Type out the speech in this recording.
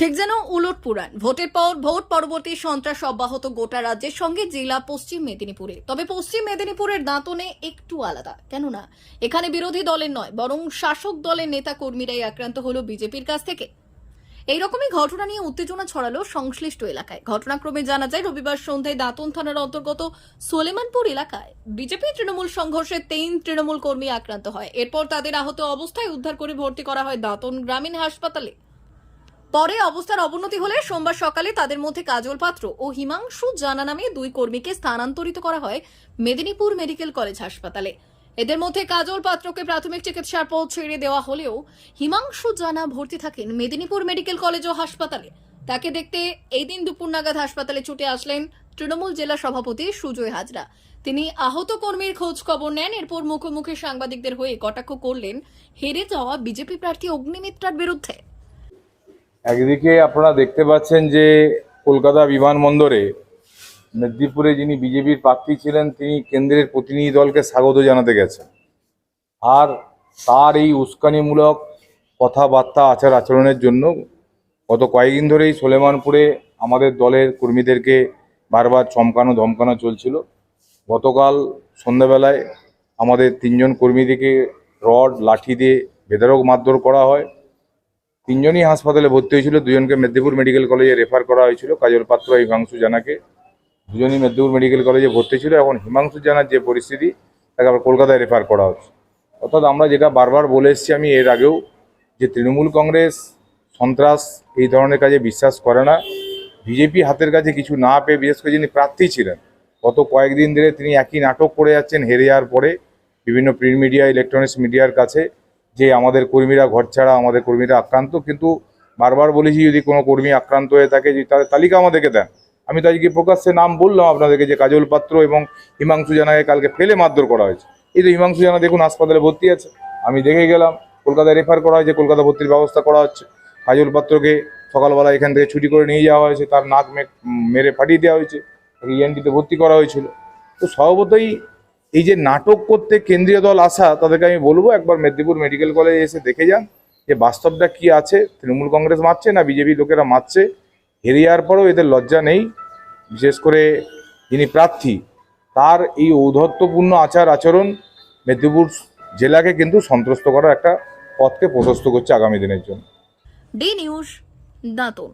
ঠিক যেন উলট পুরাণ। ভোটের পর, ভোট পরবর্তী সন্ত্রাস অব্যাহত গোটা রাজ্যের সঙ্গে জেলা পশ্চিম মেদিনীপুরে। তবে পশ্চিম মেদিনীপুরের দাঁতনে একটু আলাদা। কেননা, এখানে বিরোধী দলের নয়, বরং শাসক দলের নেতা কর্মীরাই আক্রান্ত হলো বিজেপির কাছ থেকে। এইরকমই ঘটনা নিয়ে উত্তেজনা ছড়ালো সংশ্লিষ্ট এলাকায়। ঘটনাক্রমে জানা যায়, রবিবার সন্ধ্যায় দাঁতন থানার অন্তর্গত সোলেমানপুর এলাকায় বিজেপি তৃণমূল সংঘর্ষে তিন তৃণমূল কর্মী আক্রান্ত হয়। এরপর তাদের আহত অবস্থায় উদ্ধার করে ভর্তি করা হয় দাঁতন গ্রামীণ হাসপাতালে। পরে অবস্থার অবনতি হলে সোমবার সকালে তাদের মধ্যে কাজল পাত্র ও হিমাংশু জানা নামে দুই কর্মীকে স্থানান্তরিত করা হয় মেদিনীপুর মেডিকেল কলেজ হাসপাতালে। এদের মধ্যে কাজল পাত্রকে প্রাথমিক চিকিৎসার পর ছেড়ে দেওয়া হলেও হিমাংশু জানা ভর্তি থাকেন মেদিনীপুর মেডিকেল কলেজ ও হাসপাতালে। তাকে দেখতে এই দিন দুপুর নাগাদ হাসপাতালে ছুটে আসলেন তৃণমূল জেলা সভাপতি সুজয় হাজরা। তিনি আহত কর্মীর খোঁজ খবর নেন, এরপর মুখোমুখি সাংবাদিকদের হয়ে কটাক্ষ করলেন হেরে যাওয়া বিজেপি প্রার্থী অগ্নিমিত্রার বিরুদ্ধে। একদিকে আপনারা দেখতে পাচ্ছেন যে কলকাতা বিমানবন্দরে মেদিনীপুরে যিনি বিজেপির প্রার্থী ছিলেন, তিনি কেন্দ্রের প্রতিনিধি দলকে স্বাগত জানাতে গেছেন। আর তার এই উস্কানিমূলক কথাবার্তা, আচার আচরণের জন্য গত কয়েকদিন ধরেই সোলেমানপুরে আমাদের দলের কর্মীদেরকে বারবার চমকানো, ধমকানো চলছিল। গতকাল সন্ধ্যাবেলায় আমাদের তিনজন কর্মীদেরকে রড, লাঠি দিয়ে বেদরক মারধর করা হয়। তিনজনই হাসপাতালে ভর্তি হয়েছিল। দুজনকে মেদিনীপুর মেডিকেল কলেজে রেফার করা হয়েছিল। কাজল পাত্র, হিমাংশু জানাকে। দুজনই মেদিনীপুর মেডিকেল কলেজে ভর্তি ছিল এখন হিমাংশু জানার যে পরিস্থিতি, তাকে আবার কলকাতায় রেফার করা হচ্ছে। অর্থাৎ আমরা যেটা বারবার বলে এসেছি আমি এর আগেও, যে তৃণমূল কংগ্রেস সন্ত্রাস এই ধরনের কাজে বিশ্বাস করে না। বিজেপি হাতের কাছে কিছু না পেয়ে বিশেষ করে যিনি প্রার্থী ছিলেন, গত কয়েকদিন ধরে তিনি একই নাটক করে যাচ্ছেন হেরে যাওয়ার পরে। বিভিন্ন প্রিন্ট মিডিয়া ইলেকট্রনিক্স মিডিয়ার কাছে। যে আমাদের কর্মীরা, ঘর ছাড়া আমাদের কর্মীরা আক্রান্ত, কিন্তু বারবার বলেছি যদি কোনো কর্মী আক্রান্ত হয়ে থাকে, যদি তাদের তালিকা আমাদেরকে দেন। আমি তো আজকে প্রকাশ্যে নাম বললাম আপনাদেরকে যে কাজল পাত্র এবং হিমাংশু জানাকে কালকে ফেলে মারধর করা হয়েছে। এই তো হিমাংশু জানা দেখুন হাসপাতালে ভর্তি আছে। আমি দেখে গেলাম, কলকাতায় রেফার করা হয়েছে, কলকাতা ভর্তির ব্যবস্থা করা হচ্ছে। কাজল পাত্রকে সকালবেলা এখান থেকে ছুটি করে নিয়ে যাওয়া হয়েছে, তার নাক মেরে ফাটিয়ে দেওয়া হয়েছে তাকে ইএনটিতে ভর্তি করা হয়েছিল। তো স্বভাবতই এই যে নাটক করতে কেন্দ্রীয় দল আসা, তাদেরকে আমি বলব একবার মেদিনীপুর মেডিকেল কলেজে এসে দেখে যান যে বাস্তবটা কি আছে। তৃণমূল কংগ্রেস মারছে না বিজেপি লোকেরা মারছে? হেরে যাওয়ার পরেও এদের লজ্জা নেই। বিশেষ করে যিনি প্রার্থী, তার এই ঔদ্ধত্যপূর্ণ আচার আচরণ মেদিনীপুর জেলাকে কিন্তু সন্ত্রস্ত করার একটা পথকে প্রশস্ত করছে আগামী দিনের জন্য। D news Dantan.